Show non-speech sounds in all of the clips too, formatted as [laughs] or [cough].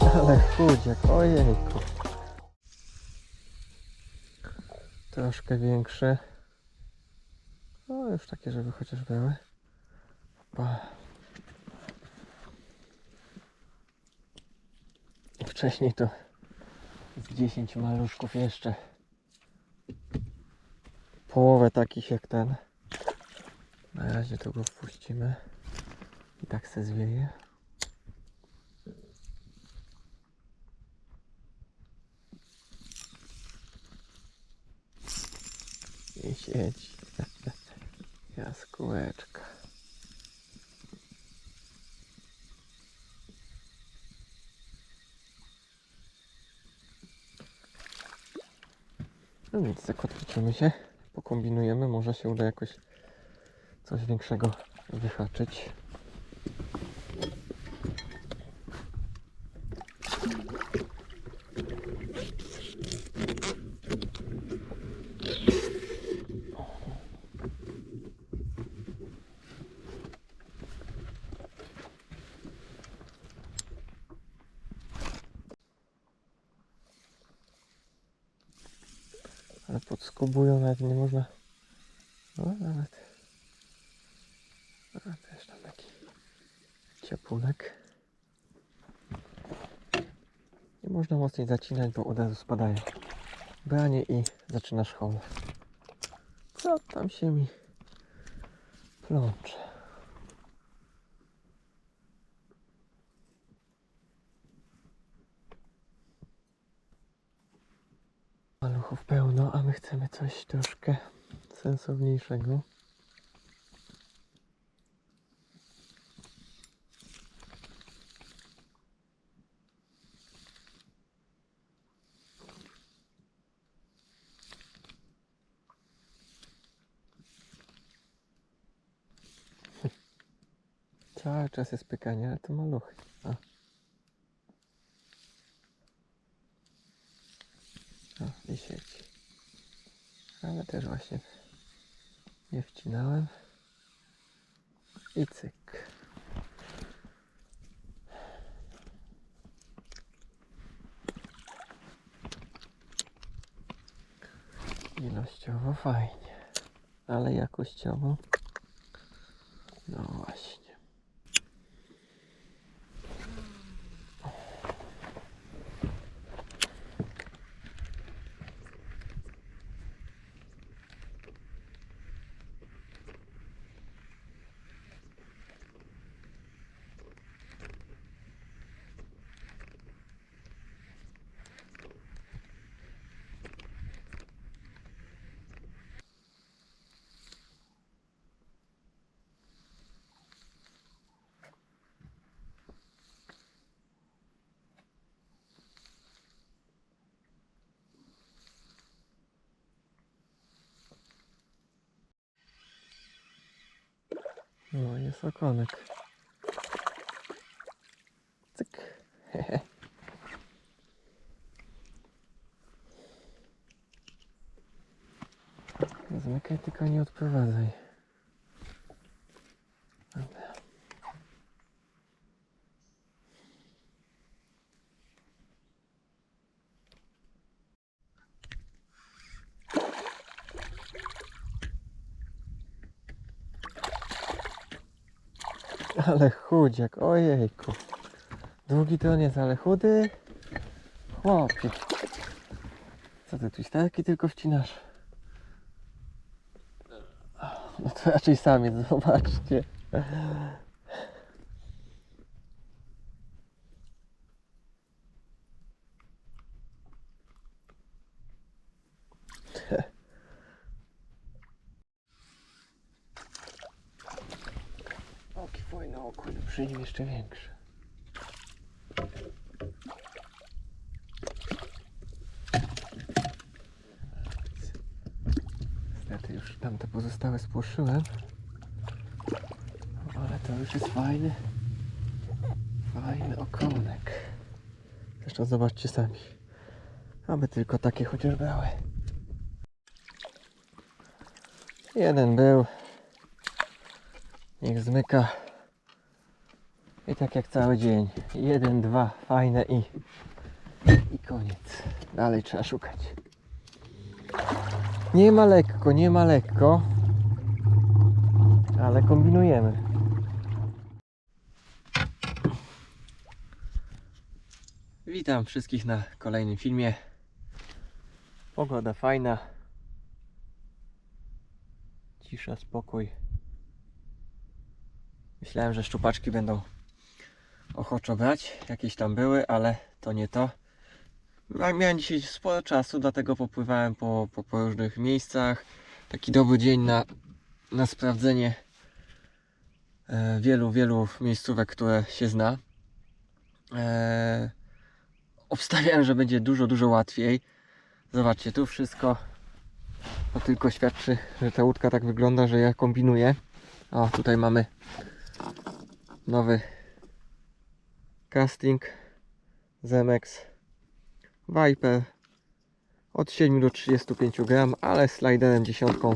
Ale chudziak, ojejku. Troszkę większy. No już takie, żeby chociaż były. Opa. Wcześniej to z 10 maluszków jeszcze. Połowę takich jak ten. Na razie to go wpuścimy. I tak se zwieje. I siedzi. [laughs] Jaskółeczka. No nic, zakotwiczymy się, pokombinujemy, może się uda jakoś coś większego wyhaczyć. Ale podskubują, nawet nie można. No nawet. A też tam taki ciepłulek. Nie można mocniej zacinać, bo od razu spadają. Branie i zaczynasz hol. Co tam się mi plącze? Maluchów pełno, my chcemy coś troszkę sensowniejszego. Cały czas jest pykanie, ale to maluchy. A. O, i sieci. Ale też właśnie nie wcinałem. I cyk. Ilościowo fajnie, ale jakościowo no właśnie. No jest okonek. Cyk. [laughs] Zmykaj, tylko nie odprowadzaj. Ale chudziak, ojejku. Długi to nie jest, ale chudy. Chłopie. Co ty tu starki tylko wcinasz? No to raczej sami, [laughs] zobaczcie. Przy nim jeszcze większe. Niestety już tamte pozostałe spłoszyłem. Ale to już jest fajny, fajny okonek. Zresztą zobaczcie sami. Aby tylko takie chociaż brały. Jeden był. Niech zmyka. I tak jak cały dzień. Jeden, dwa, fajne i, i koniec. Dalej trzeba szukać. Nie ma lekko, nie ma lekko. Ale kombinujemy. Witam wszystkich na kolejnym filmie. Pogoda fajna. Cisza, spokój. Myślałem, że szczupaczki będą ochoczo brać. Jakieś tam były, ale to nie to. Mia- Miałem dzisiaj sporo czasu, dlatego popływałem po, po, po różnych miejscach. Taki dobry dzień na, na sprawdzenie e, wielu, wielu miejscówek, które się zna. E, obstawiałem, że będzie dużo, dużo łatwiej. Zobaczcie, tu wszystko to tylko świadczy, że ta łódka tak wygląda, że ja kombinuję. O, tutaj mamy nowy casting Zemex Viper od 7 do 35 gram, ale sliderem dziesiątką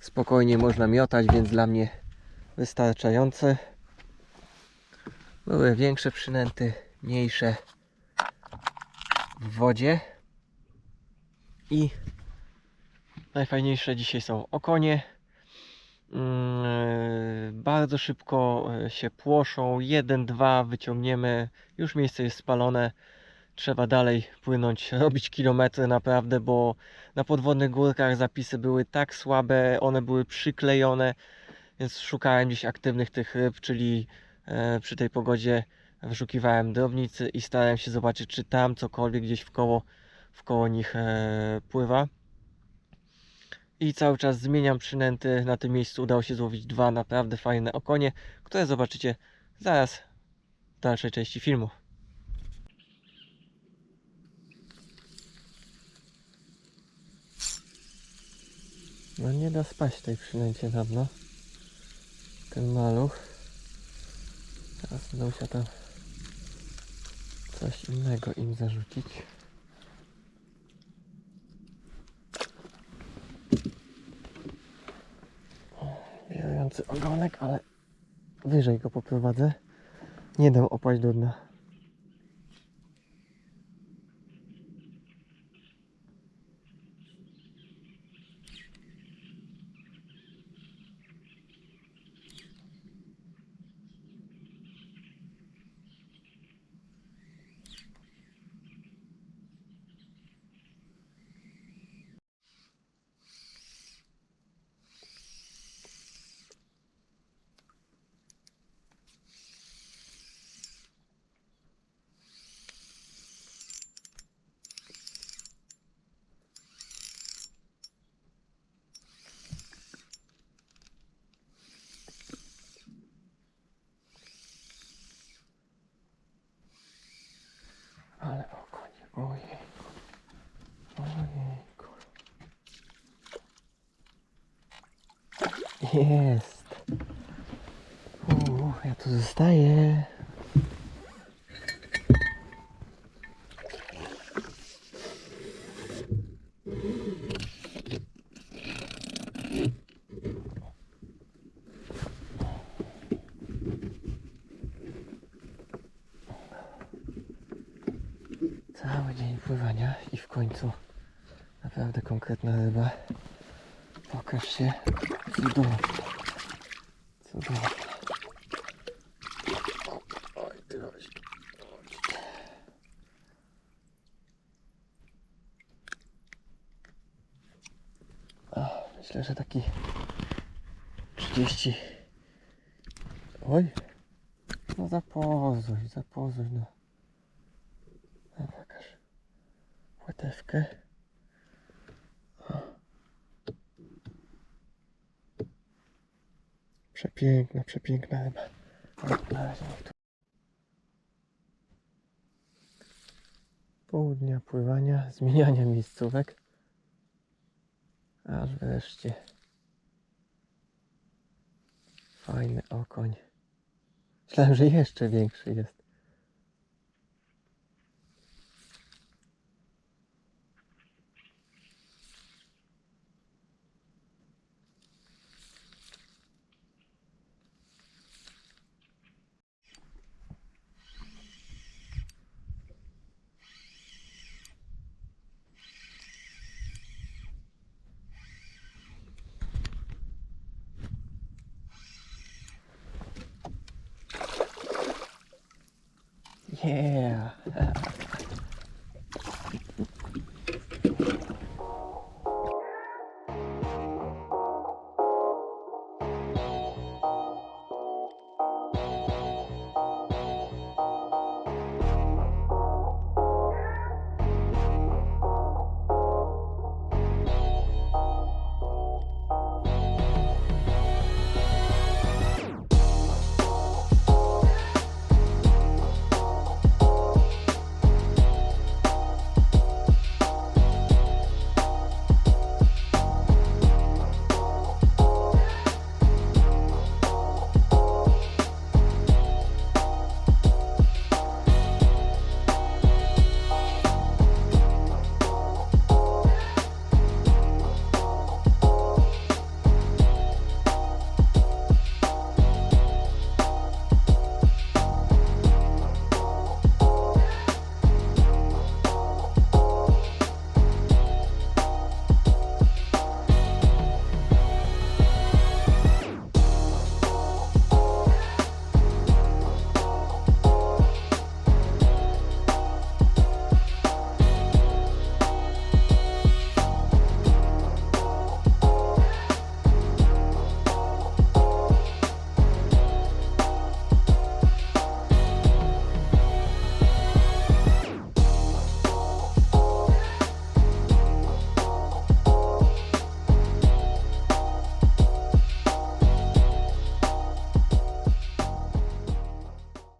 spokojnie można miotać, więc dla mnie wystarczające. Były większe przynęty, mniejsze w wodzie i najfajniejsze dzisiaj są okonie. Mm, Bardzo szybko e, się płoszą. Jeden, dwa wyciągniemy. Już miejsce jest spalone. Trzeba dalej płynąć, [laughs] robić kilometry naprawdę, bo na podwodnych górkach zapisy były tak słabe, one były przyklejone, więc szukałem gdzieś aktywnych tych ryb, czyli e, przy tej pogodzie wyszukiwałem drobnicy i starałem się zobaczyć, czy tam cokolwiek gdzieś w koło, w koło nich e, pływa i cały czas zmieniam przynęty. Na tym miejscu udało się złowić dwa naprawdę fajne okonie, które zobaczycie zaraz w dalszej części filmu. No nie da spaść tej przynęcie na dno. Ten maluch. Teraz będę musiał tam coś innego im zarzucić. Ogonek, ale wyżej go poprowadzę. Nie dam opaść do dna. Ale okonie, ojejku. Ojejku. Jest. Uuu, ja tu zostaję. Cały dzień pływania i w końcu naprawdę konkretna ryba. Pokaż się. Cudownie. Cudownie. Oj. O, myślę, że taki 30. Oj. No zapozuj, zapozuj, no. No pokaż. Płetewkę. Przepiękna, przepiękna ryba. Ale na razie niech tu. Pół dnia pływania, zmieniania miejscówek. Aż wreszcie. Fajny okoń. Myślałem, że jeszcze większy jest. Yeah. [laughs]